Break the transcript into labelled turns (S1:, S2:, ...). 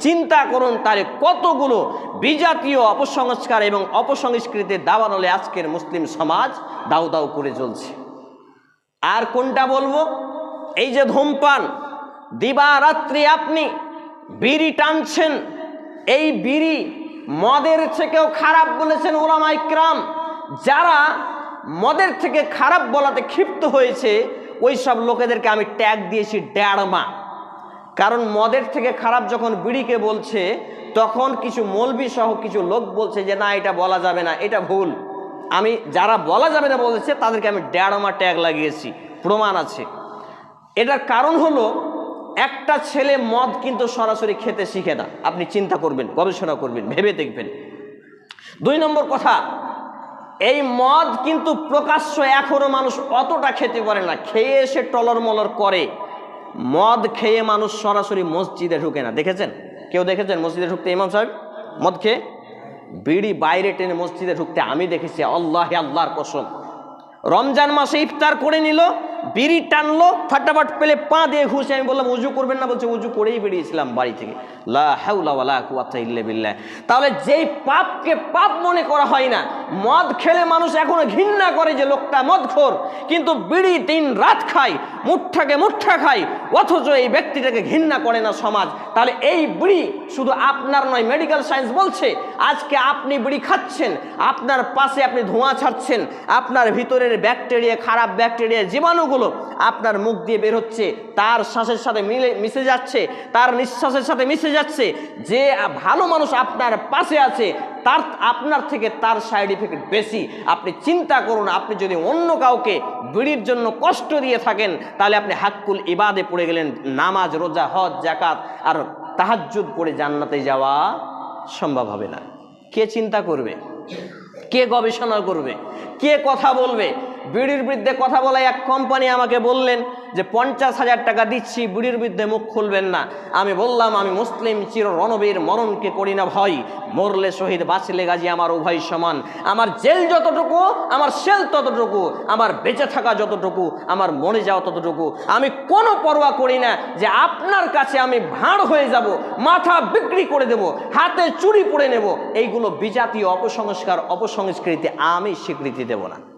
S1: চিন্তা করুন তার কতগুলো বিজাতীয় অপসংস্কার এবং অপসংস্কৃতির দাবানলে আজকের মুসলিম সমাজ দাউ দাউ করে চলছে আর কোনটা বলব? এই যে ধূমপান, দিবারাত্রি আপনি বিড়ি টানছেন, এই বিড়ি মদের থেকেও খারাপ বলেছেন ওলামা ইকরাম। যারা মদের থেকে খারাপ বলাতে ক্ষিপ্ত হয়েছে ওই সব লোকেদেরকে আমি ট্যাগ দিয়েছি ড্যাড়মা কারণ মদের থেকে খারাপ যখন বিড়িকে বলছে, তখন কিছু মলবি সহ কিছু লোক বলছে যে, না, এটা বলা যাবে না, এটা ভুল। আমি, যারা বলা যাবে না বলেছে, তাদেরকে আমি ড্যাড়মা ট্যাগ লাগিয়েছি, প্রমাণ আছে। এটার কারণ হলো, একটা ছেলে মদ কিন্তু সরাসরি খেতে শিখে না। আপনি চিন্তা করবেন, গবেষণা করবেন, ভেবে দেখবেন। দুই নম্বর কথা এই মদ কিন্তু প্রকাশ্য এখনও মানুষ অতটা খেতে পারে না। খেয়ে এসে টলর মলর করে। মদ খেয়ে মানুষ সরাসরি মসজিদে ঢুকে না। দেখেছেন? কেউ দেখেছেন মসজিদে ঢুকতে ইমাম সাহেব? মদ খেয়ে? বিড়ি বাইরে টেনে মসজিদে ঢুকতে আমি দেখেছি। আল্লাহ আল্লাহর কসম। রমজান মাসে ইফতার করে নিল, বিড়ি টানলো, ফাটাফাট পেলে পা দিয়ে ঘুষে। আমি বললাম, উজু করবেন না? বলছে, উজু করেই বেরিয়েছিলাম বাড়ি থেকে। লা হাউলা ওয়ালা কুয়াতা ইল্লা বিল্লাহ। তাহলে যেই পাপকে পাপ মনে করা হয় না মদ খেলে মানুষ এখনও ঘৃণা করে যে লোকটা মদখোর, কিন্তু বিড়ি দিন রাত খায় মুঠটাকে মুঠা খায়, অথচ এই ব্যক্তিটাকে ঘৃণা করে না সমাজ। তাহলে এই বিড়ি শুধু আপনার নয় মেডিকেল সায়েন্স বলছে, আজকে আপনি বিড়ি খাচ্ছেন, আপনার পাশে আপনি ধোঁয়া ছাড়ছেন, আপনার ভিতরের ব্যাকটেরিয়া খারাপ ব্যাকটেরিয়া জীবাণুগুলো আপনার মুখ দিয়ে বের হচ্ছে, তার শ্বাসের সাথে মিলে মিশে যাচ্ছে, তার নিঃশ্বাসের সাথে মিশে যাচ্ছে, যে ভালো মানুষ আপনার পাশে আছে তার, আপনার থেকে তার সাইড ইফেক্ট বেশি। আপনি চিন্তা করুন, আপনি যদি অন্য কাউকে বিড়ির জন্য কষ্ট দিয়ে থাকেন, তাহলে আপনি হাক্কুল ইবাদে পড়ে গেলেন, নামাজ, রোজা, হজ জাকাত আর তাহাজ্জুদ পড়ে জান্নাতে যাওয়া সম্ভব হবে না। কে চিন্তা করবে? কে গবেষণা করবে? কে কথা বলবে? বিড়ির বিরুদ্ধে কথা বলা এক কোম্পানি আমাকে বললেন যে পঞ্চাশ হাজার টাকা দিচ্ছি, বুড়ির বিরুদ্ধে মুখ খুলবেন না। আমি বললাম, আমি মুসলিম চির রণবীর মরণকে করি না ভয় মরলে শহীদ, বাঁচলে গাজী আমার উভয় সমান। আমার জেল যতটুকু, আমার সেল ততটুকু, আমার বেঁচে থাকা যতটুকু, আমার মরে যাওয়া ততটুকু। আমি কোনো পরোয়া করি না যে আপনার কাছে আমি ভাঁড় হয়ে যাব, মাথা বিক্রি করে দেব, হাতে চুরি পরে নেব। এইগুলো বিজাতীয় অপসংস্কার, অপসংস্কৃতি আমি স্বীকৃতি দেব না।